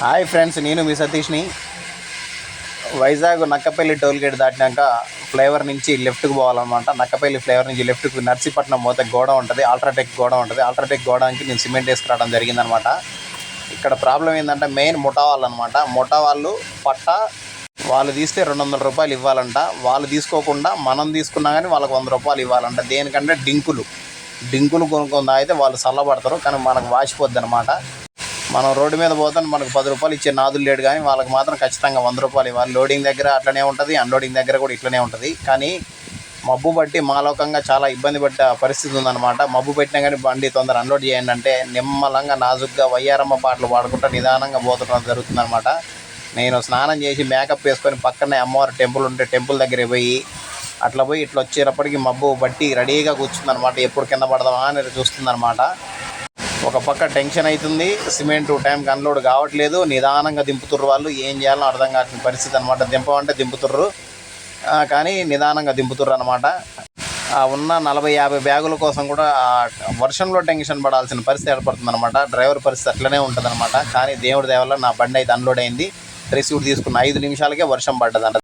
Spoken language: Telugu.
హాయ్ ఫ్రెండ్స్ నేను మీ సతీష్ని. వైజాగ్ నక్కపల్లి టోల్గేట్ దాటినాక ఫ్లేవర్ నుంచి లెఫ్ట్కి పోవాలన్నమాట. నక్కపల్లి ఫ్లేవర్ నుంచి లెఫ్ట్కి నర్సీపట్నం పోతే గోడ ఉంటుంది అల్ట్రాటెక్ గోడ ఉంటుంది. అల్ట్రాటెక్ గోడానికి నేను సిమెంట్ వేసుకురావడం జరిగిందనమాట ఇక్కడ ప్రాబ్లం ఏంటంటే మెయిన్ ముఠా వాళ్ళు అనమాట ముఠా వాళ్ళు పట్ట వాళ్ళు తీస్తే రెండు వందల రూపాయలు ఇవ్వాలంట. వాళ్ళు తీసుకోకుండా మనం తీసుకున్నా కానీ వాళ్ళకి వంద రూపాయలు ఇవ్వాలంట. దేనికంటే డింకులు. డింకులు కొనుక్కుందా తాగితే వాళ్ళు చల్లబడతారు కానీ మనకు వాసిపోద్ది అనమాట మనం రోడ్డు మీద పోతాను మనకు పది రూపాయలు ఇచ్చే నాదులు లేడు కానీ వాళ్ళకి మాత్రం ఖచ్చితంగా వంద రూపాయలు ఇవ్వాలి. లోడింగ్ దగ్గర అట్లనే ఉంటుంది అన్లోడింగ్ దగ్గర కూడా ఇట్లనే ఉంటుంది. కానీ మబ్బు బట్టి మాలోకంగా చాలా ఇబ్బంది పడ్డ పరిస్థితి ఉందన్నమాట. మబ్బు పెట్టినా కానీ బండి తొందర అన్లోడ్ చేయండి అంటే నిమ్మలంగా నాజుగ్గా వయ్యారమ్మ పాటలు పాడుకుంటూ నిదానంగా పోతుండడం జరుగుతుందన్నమాట. నేను స్నానం చేసి మేకప్ వేసుకొని పక్కనే అమ్మవారి టెంపుల్ ఉంటే టెంపుల్ దగ్గర పోయి అట్లా పోయి ఇట్లా వచ్చేటప్పటికి మబ్బు బట్టి రెడీగా కూర్చుందనమాట ఎప్పుడు కింద పడదామా అని చూస్తుందన్నమాట. ఒక పక్క టెన్షన్ అవుతుంది సిమెంట్ టైంకి అన్లోడ్ కావట్లేదు నిదానంగా దింపుతుర్రు వాళ్ళు ఏం చేయాలో అర్థం కాని పరిస్థితి అనమాట దింపమంటే దింపుతుర్రు. కానీ నిదానంగా దింపుతుర్రు అనమాట ఉన్న నలభై యాభై బ్యాగుల కోసం కూడా వర్షంలో టెన్షన్ పడాల్సిన పరిస్థితి ఏర్పడుతుంది అనమాట డ్రైవర్ పరిస్థితి అట్లనే ఉంటుంది అనమాట కానీ దేవుడి దేవల్ల నా బండి అయితే అన్లోడ్ అయింది. రిసీవ్ తీసుకున్న ఐదు నిమిషాలకే వర్షం పడ్డదంట.